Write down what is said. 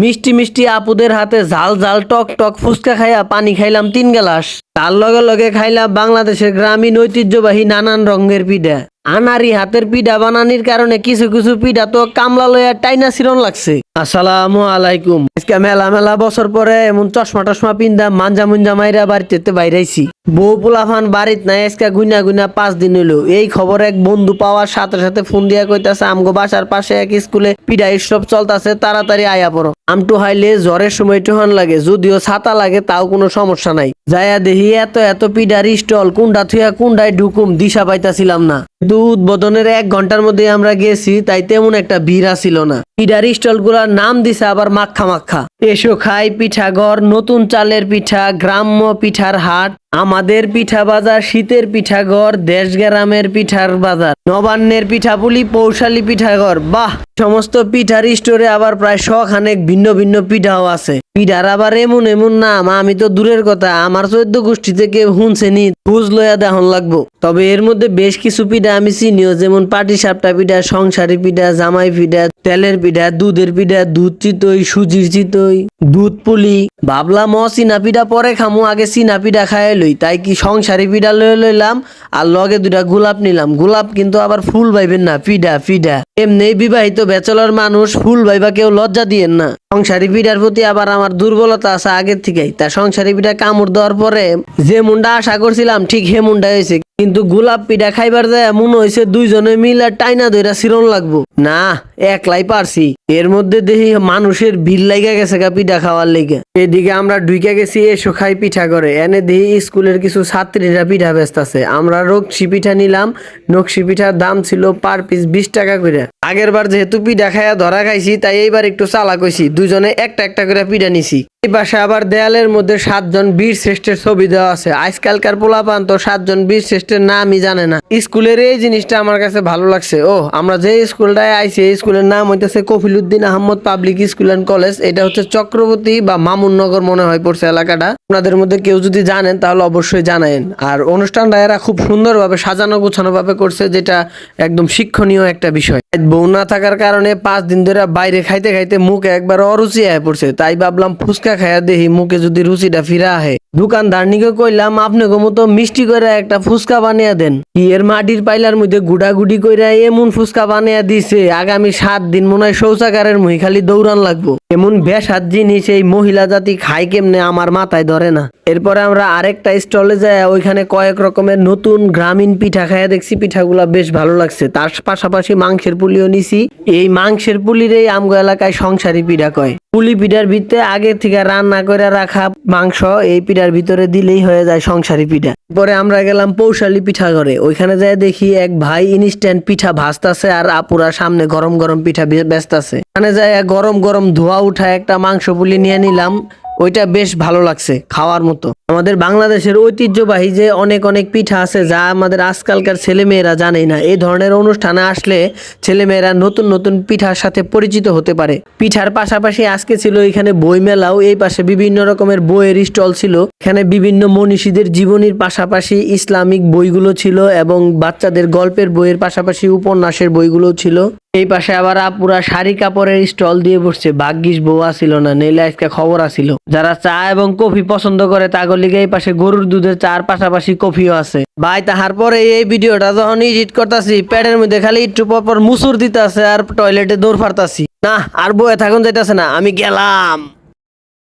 মিষ্টি মিষ্টি আপুদের হাতে ঝাল ঝাল টক টক ফুচকা খাইয়া পানি খাইলাম তিন গ্লাস। তার লগে লগে খাইলাম বাংলাদেশের গ্রামীণ ঐতিহ্যবাহী নানান রঙের পিঠা। আনারি হাতের পিঠা বানানির কারণে কিছু কিছু পিঠা তো কামলা লইয়া টাইনা সিরন লাগছে। আসসালামু আলাইকুম। আজকে মেলা মেলা বছর পরে এমন চশমা টশমা পিন্দা মাঞ্জা মুঞ্জা মাইরা বাড়িতে বাইরাইছি। বউ পোলাফান বাড়িত নাই, আজকে গুনা গুনা পাঁচ দিন হইল। এই খবর এক বন্ধু পাওয়ার সাথে সাথে ফোন দিয়া কইতাছে, আমগো বাসার পাশে এক স্কুলে পিঠা উৎসব চলতাছে, তাড়াতাড়ি আয়া পড়ো। আমটু হাইলে জ্বরের সময় টুহান লাগে, যদিও ছাতা লাগে, তাও কোনো সমস্যা নাই। যায়া দেখি এত এত পিঠার স্টল, কুন্ডা থুয়া কুন্ডায় ঢুকুম, দিশা পাইতাছিলাম না। কিন্তু উদ্বোধনের এক ঘণ্টার মধ্যে আমরা গেছি, তাই তেমন একটা ভিড় ছিল না। পিঠার স্টলগুলার নাম দিছে আবার মাখা মাখা। এসো খাই পিঠা ঘর নতুন চালের পিঠা, গ্রাম্য পিঠার হাট। আমাদের পিঠা বাজার, শীতের পিঠা ঘর দেশ গ্রামের পিঠার বাজার, নবান্নের পিঠাপুলি, পৌশালী পিঠাঘর। বাহ! সমস্ত পিঠার স্টোরে আবার প্রায় শখানেক ভিন্ন ভিন্ন পিঠাও আছে। পিঠার আবার এমন এমন নাম, আমি তো দূরের কথা, আমার চোদ্দ গোষ্ঠী থেকে হুনছেনি বুঝ লইয়া দেহন লাগবো। তবে এর মধ্যে বেশ কিছু পিঠা আমি চিনিও, যেমন পাটি সাপটা পিঠা, সংসারি পিঠা, জামাই পিঠা, তেলের পিঠা, দুধের পিঠা, দুধ চিতই, সুজির চিতই। দুধ পুলি। ভাবলাম, অ চিনা পিঠা পরে খামু, আগে চিনা পিঠা খাই লই। তাই কি সংসারি পিঠা লয়ে লইলাম, আর লগে দুটা গোলাপ নিলাম। গোলাপ কিন্তু আবার ফুল ভাইবেন না পিঠা পিঠা এমনি বিবাহিত ব্যাচেলর মানুষ ফুল ভাইবা কেউ লজ্জা দিয়েন না। সংসারি পিঠার প্রতি আবার আমার দুর্বলতা আছে আগের থেকেই। তা সংসারি পিঠা কামড় দেওয়ার পরে যে মুন্ডা আশা করছিলাম, ঠিক হে মুন্ডা হয়েছে। কিন্তু গোলাপ পিঠা খাইবার যায় মনে হয়েছে দুইজনে মিলে টাইনা দইরা সিরন লাগবো। না, একলাই পারছি। এর মধ্যে দেখি মানুষের ভিড় লাগা গেছে গা পিঠা খাওয়ার লেগে। এদিকে আমরা ঢুকে গেছি, এসো খাই পিঠা করে এনে দেখি স্কুলের কিছু ছাত্রীরা পিঠা ব্যস্ত আছে আমরা রক্সি পিঠা নিলাম। নকশি পিঠার দাম ছিল পার পিস বিশ টাকা করে আগের বার যেহেতু পিঠা খাইয়া ধরা খাইছি, তাই এইবার একটু চালা কইছি। দুজনে একটা একটা করে পিঠা নিছি। এই পাশে আবার দেয়ালের মধ্যে সাতজন বীর শ্রেষ্ঠের ছবি দেওয়া আছে। আজকালকার পোলাপান তো সাতজন বীর শ্রেষ্ঠের নামই জানে না। স্কুলের এই জিনিসটা আমার কাছে ভালো লাগছে। ও আমরা যে স্কুলটায় আইছি, এই স্কুলের নাম হইতেছে Kafiluddin Ahmad public school and college. এটা হচ্ছে চক্রবর্তী বা মামুননগর মনে হয় পড়ছে এলাকাটা। আপনাদের মধ্যে কেউ যদি জানেন, তাহলে অবশ্যই জানায়েন। আর অনুষ্ঠানটা এরা খুব সুন্দরভাবে সাজানো গোছানো ভাবে করছে, যেটা একদম শিক্ষণীয় একটা বিষয়। বউ না থাকার কারণে পাঁচ দিন ধরে বাইরে খাইতে খাইতে মুখে একবার অরুচি হয়ে পড়ছে। তাই ভাবলাম ফুচকা খাইয়া দেখি মুখে যদি রুচিটা ফিরা আহে। দোকানদার নিকে কইলাম আপনাকে মতো মিষ্টি করে একটা ফুচকা বানিয়ে দেন। এর মাটির পাইলার মধ্যে গুড়াগুড়ি কইরা এমন ফুচকা বানিয়ে দিছে, আগামী সাত দিন মনে হয় শৌচাগারের মুহি খালি দৌড়ান লাগবো। এমন বেসাদ জিনিস এই মহিলা জাতি খাই কেমনে আমার মাথায় ধরে না। এরপরে আমরা আরেকটা স্টলে যাই ওইখানে কয়েক রকমের নতুন গ্রামীণ পিঠা খাইয়া দেখছি, পিঠাগুলা বেশ ভালো লাগছে। তার পাশাপাশি মাংসের পুলিও নিছি। এই মাংসের পুলির এই আমগো এলাকায় সংসারী পিঠা কয়। পুলি পিঠার ভিতরে আগে থেকে রান্না করে রাখা মাংস এই পিঠার ভিতরে দিলেই হয়ে যায় সংসারী পিঠা। পরে আমরা গেলাম পৌশালি পিঠা ঘরে ওইখানে যায় দেখি এক ভাই ইনস্ট্যান্ট পিঠা ভাজতাছে আর আপুরা সামনে গরম গরম পিঠা ব্যস্ত আছে ওখানে যায় গরম গরম ধোয়া উঠা একটা মাংস পুলি নিয়ে নিলাম। ওইটা বেশ ভালো লাগছে খাওয়ার মতো। আমাদের বাংলাদেশের ঐতিহ্যবাহী যে অনেক অনেক পিঠা আছে যা আমাদের আজকালকার ছেলেমেয়েরা জানেই না, এই ধরনের অনুষ্ঠানে আসলে ছেলেমেয়েরা নতুন নতুন পিঠার সাথে পরিচিত হতে পারে। পিঠার পাশাপাশি আজকে ছিল এখানে বই মেলাও এই পাশে বিভিন্ন রকমের বইয়ের স্টল ছিল। এখানে বিভিন্ন মনীষীদের জীবনীর পাশাপাশি ইসলামিক বইগুলো ছিল এবং বাচ্চাদের গল্পের বইয়ের পাশাপাশি উপন্যাসের বইগুলো ছিল। এই পাশে আবার আপুরা শাড়ি কাপড়ের স্টল দিয়ে বসছে, ভাগ্যিস বউ আসিল না নেলে আজকে খবর আসিল যারা চা এবং কফি পছন্দ করে তাগর লিগে এই পাশে গরুর দুধের চার পাশাপাশি কফিও আছে। ভাই, তাহার পরে এই ভিডিওটা যখন এডিট করতেছি, প্যাডের মধ্যে খালি একটু পর পর মুসুর দিতে আছে আর টয়লেটে দৌড় ফারতাছি। না, আর বয়ে থাকুন যাইতেছে না, আমি গেলাম।